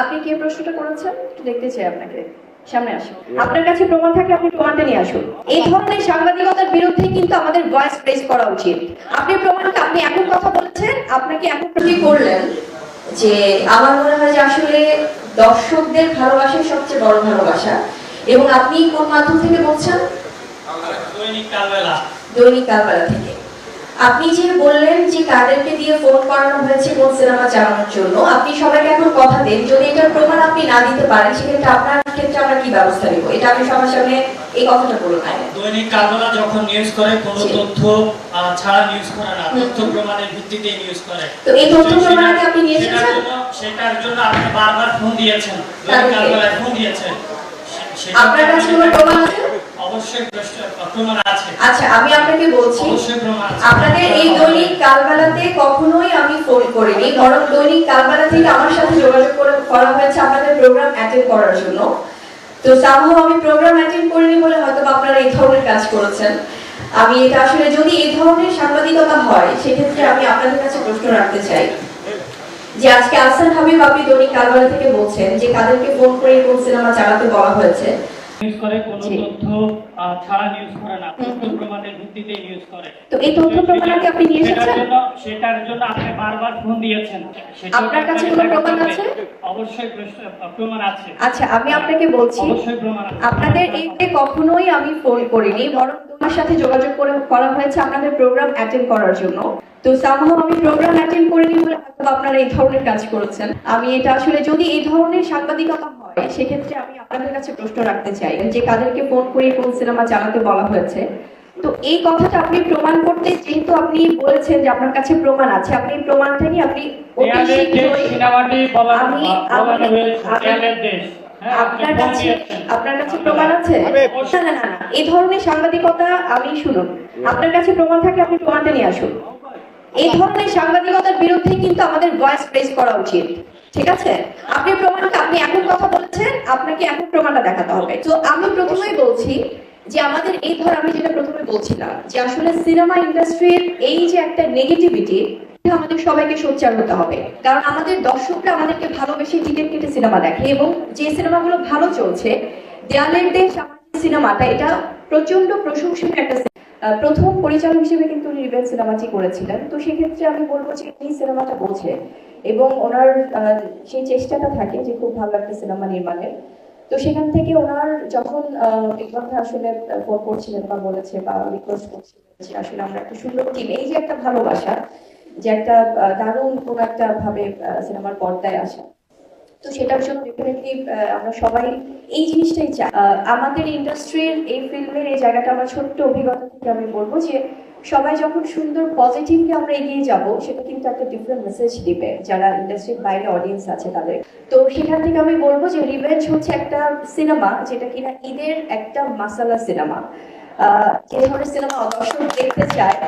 আপনি কে প্রশ্নটা করেছেন? দেখতে চাই আপনাকে। সামনে আসুন। আপনার কাছে প্রমাণ থাকলে আপনি প্রমাণটা নিয়ে আসুন। এই ধরনের সাংবাদিকতার বিরুদ্ধে কিন্তু আমাদের ভয়েস প্রেস করা উচিত। আপনি প্রমাণটা আপনি এখন কথা বলছেন আপনাকে এখন প্রতি করলেন যে আমার মনে হয় যে আসলে দর্শকদের ভালোবাসাই সবচেয়ে বড় ভালোবাসা। এবং আপনি কোন মাধ্যম থেকে বলছেন? দৈনিক কালবেলা। দৈনিক কালবেলা থেকে। আপনি যে বললেন যে কাদেরকে দিয়ে ফোন করানো হয়েছে কোন সিনেমা চালানোর জন্য আপনি সবাইকে এখন কথা দেন। যদি এটার প্রমাণ আপনি না দিতে পারেন সেক্ষেত্রে আপনার ক্ষেত্রে আমরা কি ব্যবস্থা নিব? এটা আমি সবার সামনে এই কথাটা আগে দৈনিক কালবেলা যখন নিউজ করে কোনো তথ্য ছাড়া নিউজ করে না তথ্য প্রমাণের ভিত্তিতে নিউজ করে। তো এই তথ্য প্রমাণকে আপনি নিয়ে সেটার এসেছেন? জন্য সেটার জন্য আপনি বারবার ফোন দিয়েছেন। দৈনিক? কালবেলায় ফোন দিয়েছেন। আপনার কাছে কোনো প্রমাণ আছে? আচ্ছা আমি আপনাকে বলছি অবশ্যই প্রমাণ আছে। আপনাদের এই দৈনিক কালবেলাতে কখনোই আমি ফোন করিনি বরং দৈনিক কালবেলা থেকে আমার সাথে যোগাযোগ করা হয়েছে আপনাদের প্রোগ্রাম অ্যাটেন্ড করার জন্য। তো সামহ আমি প্রোগ্রাম অ্যাটেন্ড করিনি বলে হয়তো আপনারা এই ধরনের কাজ করেছেন। আমি এটা আসলে যদি এই ধরনের সাংবাদিকতা হয় সেক্ষেত্রে আমি আপনাদের কাছে প্রশ্ন রাখতে চাই। যে আজকে আহসান হাবিব আপনি দৈনিক কালবেলা থেকে বলছেন যে কাদেরকে ফোন করে কোন সিনেমা চালাতে বলা হয়েছে নিউজ করে কোনো জি। তথ্য আহ, ছাড়া নিউজ করে না হুম, তথ্য হুম। প্রমাণের ভিত্তিতে নিউজ করে। তো এই তথ্য প্রমাণকে আপনি নিয়ে এসেছেন? সেটার জন্য আপনি বারবার ফোন দিয়েছেন। আপনার কাছে কোনো প্রমাণ আছে? অবশ্যই প্রমাণ আছে। আচ্ছা আমি আপনাকে বলছি অবশ্যই প্রমাণ আছে। আপনাদের এইতে কখনোই আমি ফোন করিনি বরং তোমার সাথে যোগাযোগ করে করা হয়েছে আপনাদের প্রোগ্রাম অ্যাটেন্ড করার জন্য। তো সামহাও আমি প্রোগ্রাম অ্যাটেন্ড করিনি বলে আপনারা এই ধরনের কাজ করেছেন। আমি এটা আসলে যদি এই ধরনের সাংবাদিকতা সেক্ষেত্রে আমি আপনাদের কাছে প্রশ্ন রাখতে চাই যে কাদেরকে ফোন করে কোন সিনেমা চালাতে বলা হয়েছে? তো এই কথাটা আপনি প্রমাণ করতে যেহেতু আপনি বলেছেন যে আপনার কাছে প্রমাণ আছে আপনি প্রমাণটা নিয়ে আপনি। হ্যাঁ, আপনি আপনার কাছে আপনার কাছে প্রমাণ আছে? না না এই ধরনের সাংবাদিকতা আমি শুনুন। আপনার কাছে প্রমাণ থাকলে আপনি প্রমাণটা নিয়ে আসুন। এই ধরনের সাংবাদিকতার বিরুদ্ধে কিন্তু আমাদের ভয়েস প্রেস করা উচিত। ঠিক আছে? আপনি আপনি কথা আপনাকে প্রমাণটা দেখাতে হবে। তো আমি প্রথমেই বলছি যে আমাদের এই ধর আমি যেটা প্রথমে বলছিলাম, যে আসলে সিনেমা ইন্ডাস্ট্রির এই যে একটা নেগেটিভিটি আমাদের সবাইকে সোচ্চার হতে হবে। কারণ আমাদের দর্শকরা আমাদেরকে ভালোবেসে টিকিট কেটে সিনেমা দেখে এবং যে সিনেমাগুলো ভালো চলছে, দেয়ালের দেশ সিনেমাটা, এটা প্রচণ্ড প্রশংসনীয় একটা প্রথম পরিচালক হিসেবে কিন্তু উনি রিভেল সিনেমাটি করেছিলেন। তো সেক্ষেত্রে আমি বলব যে এই সিনেমাটা বোঝে এবং ওনার সেই চেষ্টাটা থাকে যে খুব ভালো একটা সিনেমা নির্মাণের। তো সেখান থেকে ওনার যখন কথা আসলে ফোন করছিলেন বা বলেছে বা রিকোয়েস্ট করছিলেন যে আসলে আমরা একটা সুন্দর টিম এই যে একটা ভালোবাসা যে একটা দারুণ কোনো একটা ভাবে সিনেমার পর্দায় আসা। তো সেটার জন্য ডেফিনেটলি আমরা সবাই এই জিনিসটাই চাই আমাদের ইন্ডাস্ট্রির এই ফিল্মের এই জায়গাটা আমার ছোট্ট অভিজ্ঞতা থেকে আমি বলব যে সবাই যখন সুন্দর পজিটিভলি আমরা এগিয়ে যাব, সেটা কিন্তু একটা ডিফারেন্ট মেসেজ দিবে যারা ইন্ডাস্ট্রির বাইরে অডিয়েন্স আছে তাদের। তো সেখান থেকে আমি বলব যে রিভেঞ্জ হচ্ছে একটা সিনেমা যেটা কিনা ঈদের একটা মাসালা সিনেমা আহ, ধরনের সিনেমা দর্শক দেখতে চায়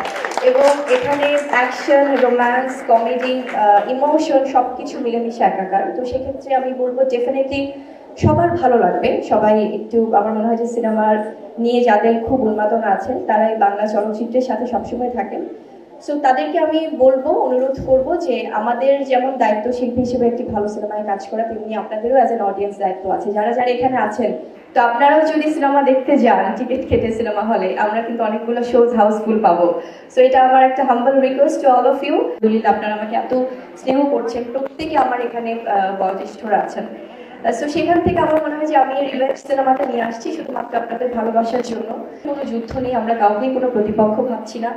এবং এখানে অ্যাকশন রোম্যান্স কমেডি ইমোশন সবকিছু মিলেমিশে একাকার। তো সেক্ষেত্রে আমি বলব ডেফিনেটলি সবার ভালো লাগবে। সবাই একটু আমার মনে হয় যে সিনেমার নিয়ে যাদের খুব উন্মাদনা আছেন তারাই বাংলা চলচ্চিত্রের সাথে সবসময় থাকেন। সো তাদেরকে আমি বলব অনুরোধ করব যে আমাদের যেমন দায়িত্ব শিল্পী হিসেবে একটি ভালো সিনেমায় কাজ করা তেমনি আপনাদেরও অ্যাজ এন অডিয়েন্স দায়িত্ব আছে। যারা যারা এখানে আছেন তো আপনারাও যদি সিনেমা দেখতে যান, টিকিট কেটে সিনেমা হলে, আমরা কিন্তু অনেকগুলো শোজ হাউসফুল পাবো। সো এটা আমার একটা humble request to all of you দুলিত আপনারা আমাকে এত স্নেহ করছেন। প্রত্যেকে আমার এখানে বয়োজ্যেষ্ঠরা আছেন। সো সেখান থেকে আমার মনে হয় যে আমি রিভেঞ্জ সিনেমাটা নিয়ে আসছি, শুধুমাত্র আপনাদের ভালোবাসার জন্য। কোনো যুদ্ধ নেই আমরা কাউকেই কোনো প্রতিপক্ষ ভাবছি না।